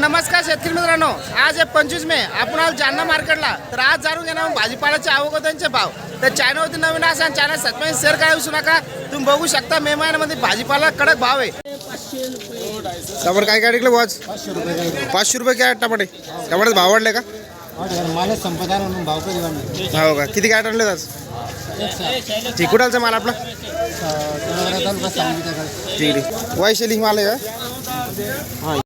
नमस्कार शेतकरी मित्रांनो. आज आहे पंचवीस मे. आपण आज जालना मार्केटला. तर आज जाणून घेणार भाजीपाल्याचे आवक भाव. तर चॅनलवरती नवीन असाल चॅनल सत्याने शेअर करायला विसरू नका. तुम्ही बघू शकता मे महिन्यामध्ये भाजीपाला कडक भाव आहे. समोर काय काय टिकलं वॉच पाचशे रुपये काय टमाटे. टमाटे भाव वाढले का? माल संपदा म्हणून भाव कधी वाढले हो का? किती काय आणले आज? ठीक कुठालचा माल आपला? ठीक आहे वैशाली माल आहे का?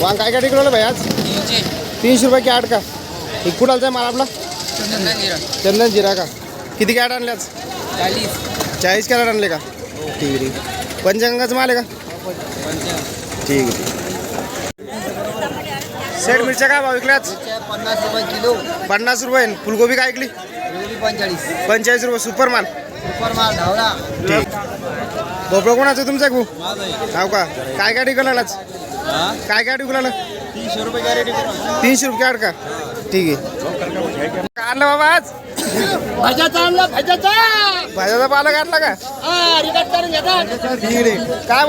वांग काय काय टिकलं भाई आज? तीनशे. रुपये की आठ का? हे कुठालचा माल आपला? चंदन जिरा का? किती कॅट आणले आज? चाळीस. कॅरेट आणले का? ठीक आहे ठीक आहे. पंचगंगाचं माल आहे का? ठीक आहे सेट मिरच्या काय भाव विकल्याच पन्नास रुपये किलो. पन्नास रुपये फुलगोबी काय ऐकली पंचेचाळीस. पंचेचाळीस रुपये सुपर माल. सुपर माल धावला ठीक. भोपळा कोणाचं तुमचा भाऊ? हो का? काय काय टिकलं आज? काय काय टिकलं तीनशे रुपये गॅरेंटी तीनशे रुपये आड का? ठीक आहे. काय आणलं बाबा आज? भाज्याचा आणला भाज्याचा! भाज्याचा पाला काढला का? हा रिकाट करून घेतात ठीक आहे. काय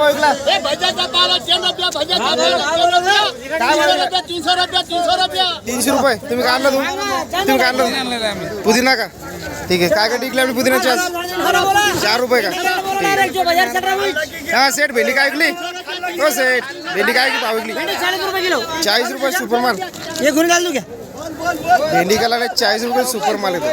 भाज्याचा तीन रुपया भाज्याचा रुपया. तीनशे रुपया तीनशे रुपया तीनशे रुपये. तुम्ही काय आणलं तू? तुम्ही काय आणलं? पुदिना का? ठीक आहे. काय काय टिकले आपली पुदिन्याची आज? चार रुपये का? हा सेठ भेंडी काय ऐकली हो सेठ भेंडी काय भाव विकली चाळीस रुपये किलो. चाळीस रुपये सुपर माल हे घेऊन घाल तू घ्या. भेंडी काला चाळीस रुपये सुपर माल येतो.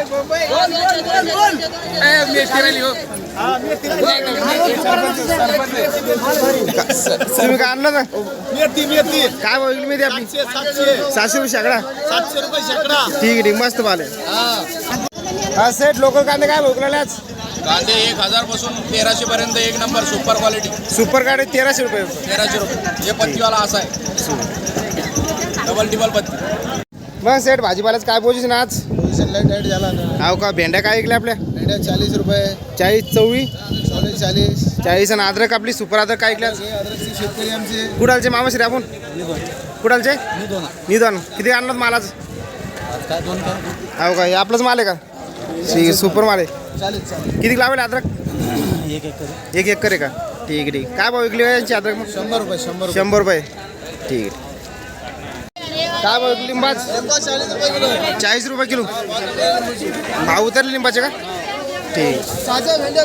तुम्ही काय आणलं मेथी मेथी काय भाव विकली मेथी आपली? सातशे सातशे रुपये शेकडा. सातशे रुपये शेकडा ठीक आहे ठीक मस्त माल आहे. हा सेठ लोकल कांदे काय भोगलेले आज? कांदे एक हजारपासून तेराशे पर्यंत एक नंबर सुपर क्वालिटी. सुपर कांदे तेराशे रुपये. तेराशे रुपये. हे पत्तीवाला असा आहे. डबल टिबल पत्ती. मग सेठ भाजीपाल्याचं काय पोझिशन आज? लाइट लाइट झाला ना हाव का? भेंड्या काय ऐकल्या आपल्या? भेंड्या चाळीस रुपये. चाळीस चवळी? चाळीस चाळीस. चाळीस आणि अद्रक आपली सुपर अद्रक काय ऐकल्या हे अद्रकचे शेतकरी आमचे. कुडालचे मामाश्री आपण? कुडालचे? निधन. किती आणलं मालाच? काय दोन हाव का? हे आपलंच माल आहे का? ठीक आहे सुपर माल आहे. चालेल चालेल किती लावेल अद्रक? एक एक करू एक एकर आहे का? ठीक आहे ठीक आहे. काय भाव विकली हो यांची अद्रक मग? शंभर रुपये शंभर रुपये. शंभर रुपये. ठीक आहे. काय भाव विकली लिंबाच? चाळीस रुपये किलो. चाळीस रुपये किलो भाव उतरले लिंबाचे का? ठीक साध्या भेंड्या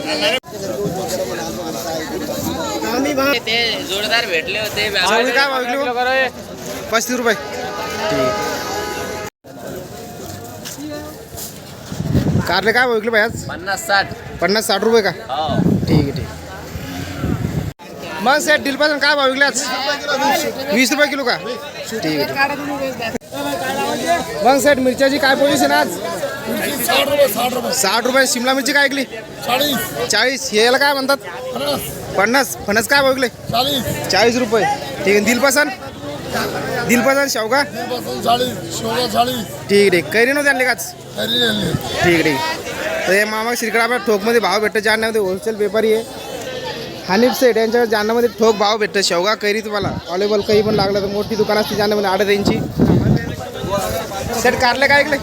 ते जोरदार भेटले होते. काय भाव विकली हो? पस्तीस रुपये. ठीक कारले काय विकले भाई आज? पन्नास साठ. पन्नास साठ रुपये का? हो. ठीक आहे ठीक मग सेट डीलपासून काय भाव विकले आज? वीस रुपये किलो का? ठीक आहे मग सेट मिरच्याची काय पोझिशन आज? साठ रुपये. शिमला मिरची काय ऐकली चाळीस. हे याला काय म्हणतात? पन्नास. पन्नास. काय भाव विकले? चाळीस. रुपये. ठीक आहे दिलपासन दिलपासन शेवगा ठीक ठीक कैरी नव्हती आणली. काच ठीक ठीक. तर हे मामा श्रीकडे आपल्या ठोकमध्ये भाव भेटतं. जालन्यामध्ये होलसेल व्यापारी आहे. हानिफ सेठ यांच्याकडे जालन्यामध्ये ठोक भाव भेटतं. शेवगा कैरी तुम्हाला. अवेलेबल काही पण लागलं तर मोठी दुकान असते जालन्यामध्ये आठ रेंजची सेट कारले काय ऐकले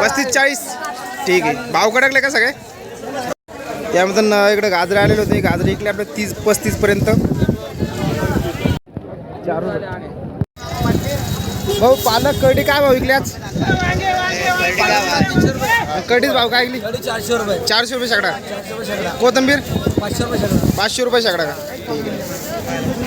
पस्तीस चाळीस. ठीक आहे. भाव कडकले का सगळे? त्यामधून अं, इकडे गाजरे आलेले होते. गाजरे इकडे आपले तीस पस्तीस पर्यंत. चार. भाऊ पालक कडी काय भाऊ विकल्याच कडीच भाऊ काय विकली? चारशे रुपये चारशे रुपये शेकडा कोथंबीर? पाचशे रुपये शेकडा पाचशे रुपये शेकडा का? ठीक आहे.